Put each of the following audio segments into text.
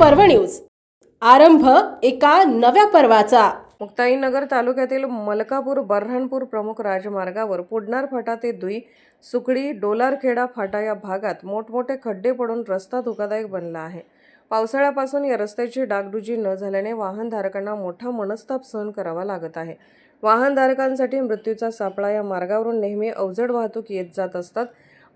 पर्व न्यूज. आरंभ एका नव्या पर्वाचा. मुक्ताईनगर तालुक्यातील मलकापूर बर्हाणपूर प्रमुख राजमार्गावर पुडणार फाटा ते दुई सुकडी डोलारखेडा फाटा या भागात मोठमोठे खड्डे पडून रस्ता धोकादायक बनला आहे. पावसाळ्यापासून या रस्त्याची डागडुजी न झाल्याने वाहनधारकांना मोठा मनस्ताप सहन करावा लागत आहे. वाहनधारकांसाठी मृत्यूचा सापळा या मार्गावरून नेहमी अवजड वाहतूक येत जात असतात.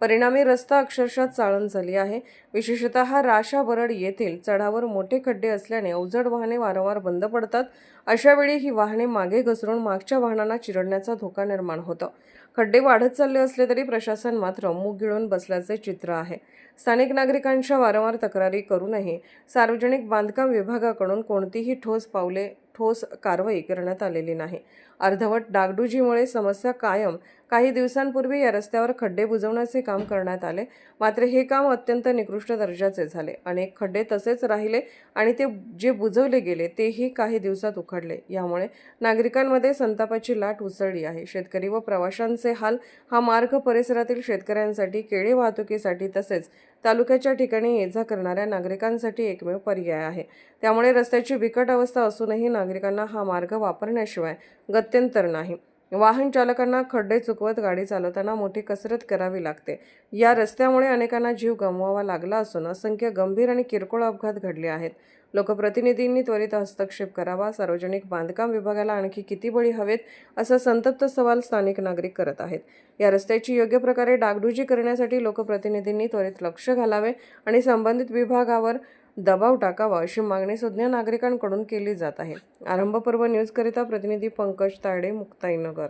परिणामी रस्ता अक्षरशः चाळण झाली आहे. विशेषतः राशा बरड येथील चढावर मोठे खड्डे असल्याने अवजड वाहने वारंवार बंद पडतात. अशावेळी ही वाहने मागे घसरून मागच्या वाहनांना चिरडण्याचा धोका निर्माण होतो. खड्डे वाढत चालले असले तरी प्रशासन मात्र मूग गिळून बसल्याचे चित्र आहे. स्थानिक नागरिकांच्या वारंवार तक्रारी करूनही सार्वजनिक बांधकाम विभागाकडून कोणतीही ठोस पावले ठोस कारवाई करण्यात आलेली नाही. अर्धवट डागडुजीमुळे समस्या कायम. काही दिवसांपूर्वी या रस्त्यावर खड्डे बुजवण्याचे काम करण्यात आले. मात्र हे काम अत्यंत निकृष्ट दर्जाचे झाले. अनेक खड्डे तसेच राहिले आणि ते जे बुजवले गेले तेही काही दिवसात उखडले. यामुळे नागरिकांमध्ये संतापाची लाट उसळली आहे. शेतकरी व प्रवाशांचे हाल हा मार्ग परिसरातील शेतकऱ्यांसाठी केळी वाहतुकीसाठी तसेच तालुक्याच्या ठिकाणी ये जा करणाऱ्या नागरिकांसाठी एकमेव पर्याय आहे. त्यामुळे रस्त्याची बिकट अवस्था असूनही नागरिकांना हा मार्ग वापरण्याशिवाय गत्यंतर नाही. वाहन चालकांना खड्डे चुकवत गाडी चालवताना मोठी कसरत करावी लागते. या रस्त्यामुळे अनेकांना जीव गमवावा लागला असून असंख्य गंभीर आणि किरकोळ अपघात घडले आहेत. लोकप्रतिनिधींनी त्वरित हस्तक्षेप करावा. सार्वजनिक बांधकाम विभागाला आणखी किती बळी हवेत असा संतप्त सवाल स्थानिक नागरिक करत आहेत. या रस्त्याची योग्य प्रकारे डागडुजी करण्यासाठी लोकप्रतिनिधींनी त्वरित लक्ष घालावे आणि संबंधित विभागावर दबाव टाकावा अशी मागणी सुज्ञ नागरिकांकडून केली जात आहे. आरंभपर्व न्यूजकरिता प्रतिनिधी पंकज ताडे मुक्ताईनगर.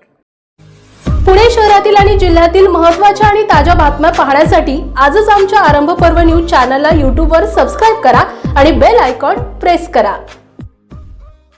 पुणे शहरातील आणि जिल्ह्यातील महत्त्वाच्या आणि ताज्या बातम्या पाहण्यासाठी आजच आमच्या आरंभ पर्व न्यूज चॅनलला यूट्यूबवर सबस्क्राईब करा आणि बेल आयकॉन प्रेस करा.